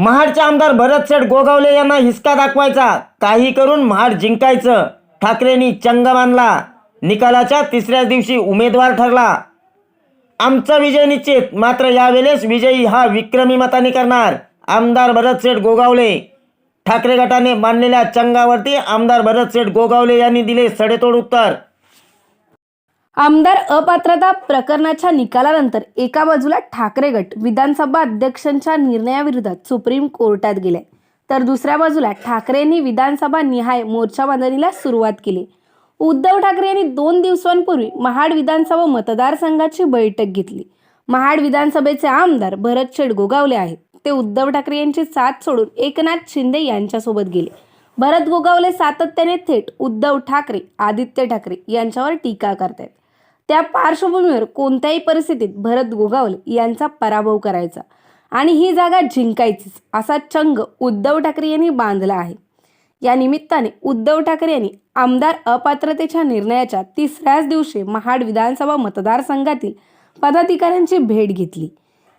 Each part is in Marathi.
महाडचे आमदार भरतसेठ गोगावले यांना हिसका दाखवायचा. काही करून महाड जिंकायचं. ठाकरेंनी चंग बांधला निकालाच्या तिसऱ्याच दिवशी उमेदवार ठरला. आमचा विजय निश्चित. मात्र यावेळेस विजयी हा विक्रमी मताने करणार. आमदार भरतसेठ गोगावले. ठाकरे गटाने मांडलेल्या चंगावरती आमदार भरत शेठ गोगावले यांनी दिले सडेतोड उत्तर. आमदार अपात्रता प्रकरणाच्या निकालानंतर एका बाजूला ठाकरे गट विधानसभा अध्यक्षांच्या निर्णयाविरोधात सुप्रीम कोर्टात गेले. तर दुसऱ्या बाजूला ठाकरेंनी विधानसभा निहाय मोर्चा बांधणीला सुरुवात केली. उद्धव ठाकरे यांनी दोन दिवसांपूर्वी महाड विधानसभा मतदारसंघाची बैठक घेतली. महाड विधानसभेचे आमदार भरत शेड गोगावले आहेत. ते उद्धव ठाकरे यांची साथ सोडून एकनाथ शिंदे यांच्यासोबत गेले. भरत गोगावले सातत्याने थेट उद्धव ठाकरे आदित्य ठाकरे यांच्यावर टीका करतायत. त्या पार्श्वभूमीवर कोणत्याही परिस्थितीत भरत गोगावले यांचा पराभव करायचा. आणि ही जागा जिंकायचीच असा चंग उद्धव ठाकरे यांनी बांधला आहे. या निमित्ताने उद्धव ठाकरे यांनी आमदार अपात्रतेच्या निर्णयाच्या तिसऱ्याच दिवशी महाड विधानसभा मतदारसंघातील पदाधिकाऱ्यांची भेट घेतली.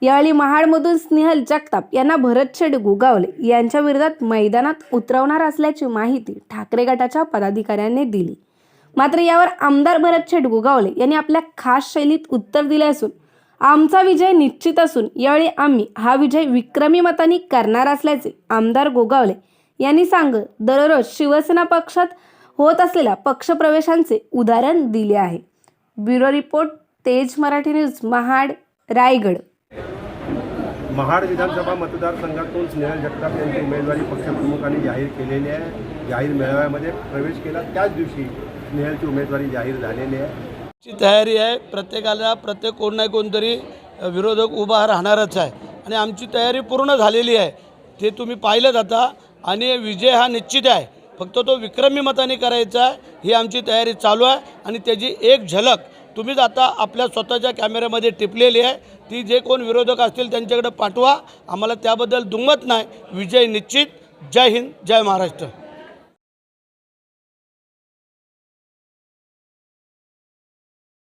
यावेळी महाडमधून स्नेहल जगताप यांना भरतशेठ गोगावले यांच्या विरोधात मैदानात उतरवणार असल्याची माहिती ठाकरे गटाच्या पदाधिकाऱ्यांनी दिली. मात्र यावर आमदार भरत शेठ गोगावले यांनी आपल्या खास शैलीत उत्तर दिले असून आमचा विजय निश्चित असून यावेळी आम्ही हा विजय विक्रमी मतांनी करणार असल्याचे आमदार गोगावले यांनी सांग दररोज शिवसेना पक्षात होत असलेल्या पक्षप्रवेशांचे उदाहरण दिले आहे. Bureau report Tej Marathi news Mahad Raigad. Mahad विधानसभा मतदारसंघातून स्नेहल जगताप यांची उमेदवारी पक्षप्रमुखांनी जाहीर केलेली आहे. जाहीर मेळाव्यामध्ये प्रवेश केला त्याच दिवशी स्नेहलची उमेदवारी जाहीर झालेली आहे ची तयारी आहे प्रत्येकाला प्रत्येक कोण नाही कोणतरी विरोधक उभा राहणारच आहे. आणि आमची तयारी पूर्ण झालेली आहे. ते तुम्ही पाहिलं जाता आणि विजय हा निश्चित आहे. फक्त तो विक्रमी मताने करायचा आहे. ही आमची तयारी चालू आहे. आणि त्याची एक झलक तुम्हीच आता आपल्या स्वतःच्या कॅमेऱ्यामध्ये टिपलेली आहे. ती जे कोण विरोधक असतील त्यांच्याकडे पाठवा. आम्हाला त्याबद्दल दुमत नाही. विजय निश्चित. जय हिंद जय महाराष्ट्र.